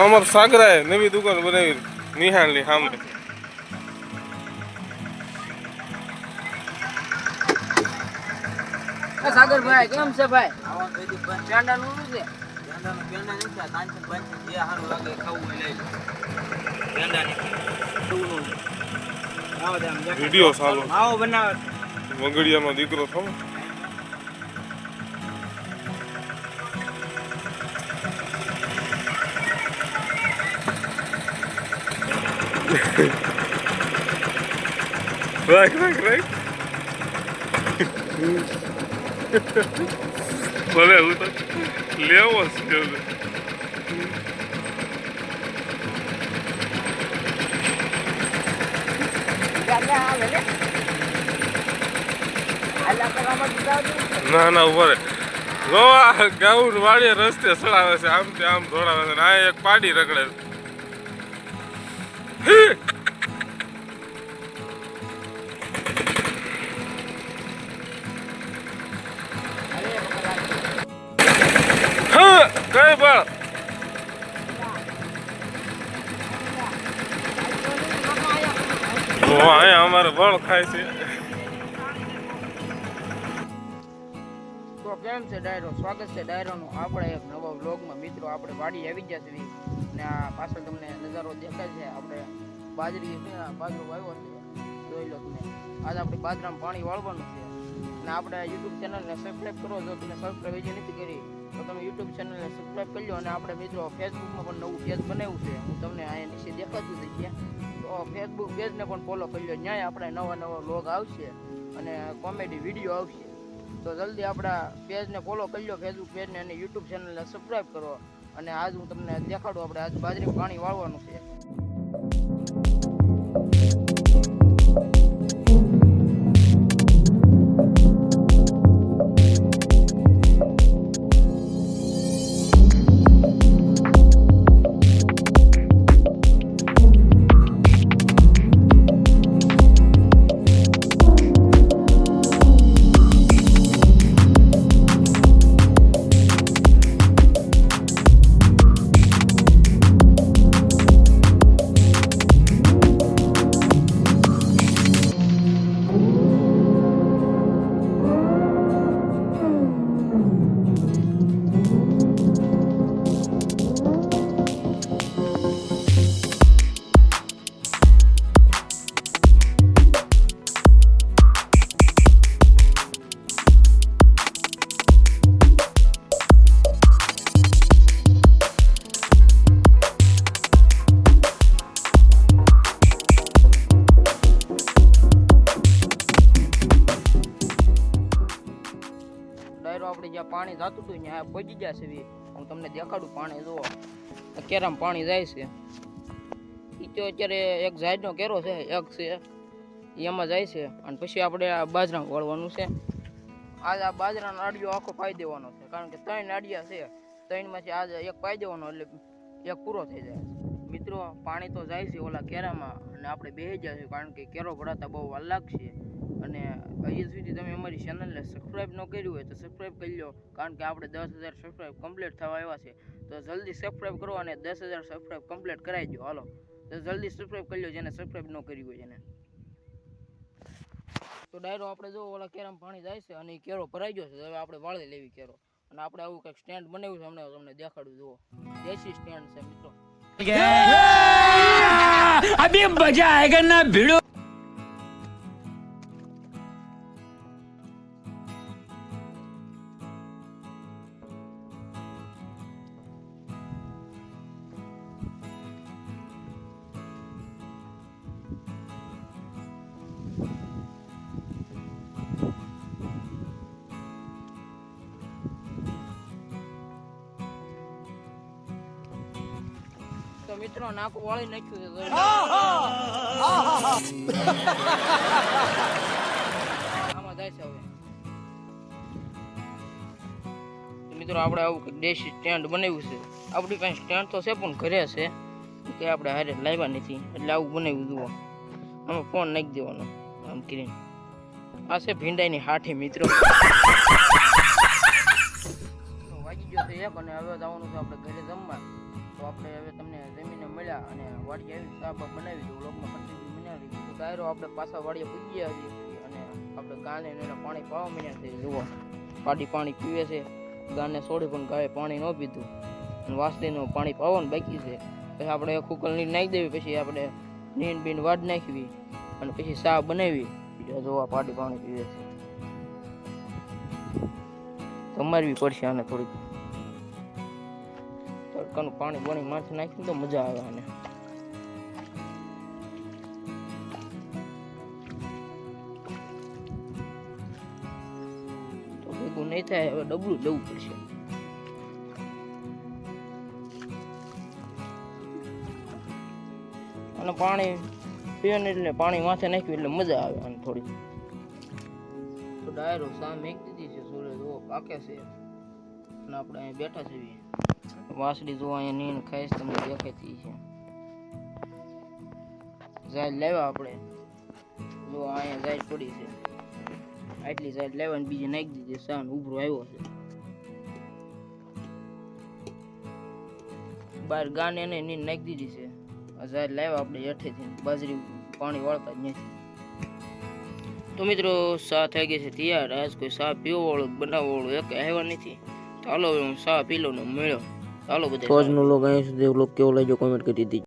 અમાર સાગરાએ નવી દુકાન બનાવી. નિહાળની સામે. સાગરભાઈ કેમ છે ભાઈ? આવા ભાઈ શું છે પેંડાનો પેંડા નહીં થાય કાંચન બાંચન જે સારું લાગે ખાવું લઈ લો પેંડાની ખાવું આવો દે આમ દેખાય. વીડિયો સારો આવો બનાવે વગડિયાનો દીકરો થયો રાખ રાખ ભલે હું તો લેવો જ છે ના ના ઊભો રે. ગોવા ગાઉન વાડીએ રસ્તે ચડાવે છે આમ થી આમ દોડાવે છે ને આ એક પાડી રગડે છે. કઈ તો અહીંયા અમારે બળ ખાય છે. તો કેમ છે ડાયરો? સ્વાગત છે ડાયરોનું. આપણે એક નવા વ્લોગમાં મિત્રો, આપણે વાડી આવી ગયા છે ને આ પાછળ તમને નજારો દેખાય છે. આપણે બાજરી બાજરો વાવ્યો છે. જોઈ લો આજ આપણે બાજરામાં પાણી વાળવાનું ને આપણે યુટ્યુબ ચેનલને સબસ્ક્રાઈબ કરો જો તમે સબસ્ક્રાઈબ હજી નથી કરી. તો તમે યુટ્યુબ ચેનલને સબસ્ક્રાઈબ કરી લો અને આપણે મિત્રો ફેસબુકમાં પણ નવું પેજ બનાવ્યું છે. હું તમને અહીંયા નીચે દેખાતું થઈ ગયા તો ફેસબુક પેજને પણ ફોલો કરી લો. ન્યાય આપણે નવા નવા વ્લોગ આવશે અને કોમેડી વીડિયો આવશે. તો જલ્દી આપણા પેજને ફોલો કરી લો ફેસબુક પેજને અને યુટ્યુબ ચેનલને સબસ્ક્રાઈબ કરો. અને આજ હું તમને દેખાડું, આપણે આજ બાજરી પાણી વાળવાનું છે. જ્યાં પાણી જતું હતું ત્યાં પહોંચી ગયા છે. હું તમને દેખાડું પાણી, જુઓ. કેરામ પાણી જાય છે. ઈ તો અત્યારે એક ઝાડનો કેરો છે, એક છે. એમાં જાય છે. અને પછી આપણે આ બાજરા વળવાનું છે. આજ આ બાજરાનો આડિયો આખો પાઈ દેવાનો છે. કારણ કે ત્રણ આડિયા છે. ત્રણમાંથી આજ એક પાઈ દેવાનો એટલે એક પૂરો થઈ જાય. મિત્રો, પાણી તો જાય છે ઓલા કેરામાં. અને આપણે બેસી જાય છે કારણ કે કેરો ભરાતા બહુ વાર લાગશે. અને હજી સુધી તમે અમારી ચેનલને સબસ્ક્રાઈબ ન કર્યું હોય તો સબસ્ક્રાઈબ કરી લો. કારણ કે આપણે દસ હજાર સબસ્ક્રાઈબ કમ્પ્લીટ થવા આવ્યા છે. તો જલ્દી સબસ્ક્રાઈબ કરો અને દસ હજાર સબસ્ક્રાઈબ કમ્પ્લીટ કરાવી દો. હાલો. તો જલ્દી સબસ્ક્રાઈબ કરી લો જેને સબસ્ક્રાઈબ ન કર્યું હોય એને. તો ડાયરો આપણે જો ઓલા કેરામ પાણી જાય છે અને એ કેરો ભરાઈ ગયો છે. હવે આપણે વાળી લેવી કેરો. અને આપણે આવું કંઈક સ્ટેન્ડ બનાવ્યું છે હમણાં તમને દેખાડું. જુઓ. દેશી સ્ટેન્ડ છે મિત્રો. અભી મજા આયેગા ના ભીડો તો મિત્રો નાકું વાળી નાખ્યું છે તો આમાં જાય છે હવે. મિત્રો આપણે આવું કંઈક દેશી સ્ટેન્ડ બનાવ્યું છે. આપણી પાસે સ્ટેન્ડ તો છે પણ ઘરે છે. કે આપણે હારે લાવ્યા નથી. એટલે આવું બનાવ્યું જુઓ. આમાં ફોન નાખી દેવાનો. આમ કરીને. આ છે ભીંડાઈની હાઠી મિત્રો. વાગી ગયો છે એક અને હવે જવાનું છે આપણે ઘરે જમવા. તો આપણે હવે તમને જમીને મળ્યા અને વાડી આવી સાબ બનાવી દઉં લોકમાં કન્ટિન્યુ બનાવી તો ડાયરો આપણે પાછા વાડીએ પૂજી આવી અને આપણે ગાને એને પાણી પાવા મળ્યા છે. જુઓ, પાડી પાણી પીવે છે. ગાને છોડી પણ ગાય પાણી ન પીધું. વાસળીનું પાણી પાવાનું બાકી છે. પછી આપણે કુકર નીર નાખી દેવી, પછી આપણે નીન બીન વાડ નાખવી અને પછી સા બનાવી. જોવા પાડી પાણી પીવે છે. તમારવી પડશે આને થોડીક. તડકાનું પાણી પાણી માથે નાખીને તો મજા આવે આને. તો ભેગું નહીં થાય, હવે ડબલું લેવું પડશે. અને પાણી ને એટલે પાણી માથે નાખ્યું એટલે મજા આવે આને થોડી. તો ડાયરો સામે એક દીધી છે સૂર્ય જુઓ પાકે છે. અને આપણે અહીં બેઠા છીએ. વાસળી જોવા અહીંયા નીણ ખાઈશ, તમને દેખાતી છે. ઝાડ લાવ્યા આપણે. જો અહીંયા ઝાડ પડી છે. આટલી ઝાડ લાવ્યા ને બીજી નાખી દીધી સાન ઉભરો આવ્યો છે. બહાર ગાને એને નીણ નાખી દીધી છે. ઝાડ લાવ્યા આપણે હેઠેથી બાજરી પાણી વાળતા જ નથી. તો મિત્રો સા થઈ ગઈ છે, તૈયાર. આજ કોઈ સા પીવો વાળો, બનાવવાળો વાળો એક આવ્યા નથી. ચાલો હું સા પી લઉં ને મળ્યો ચાલો બધા આજનો લોગ અહીંયા સુધી. લોગ કેવો લાગ્યો? કોમેન્ટ કરી દીધી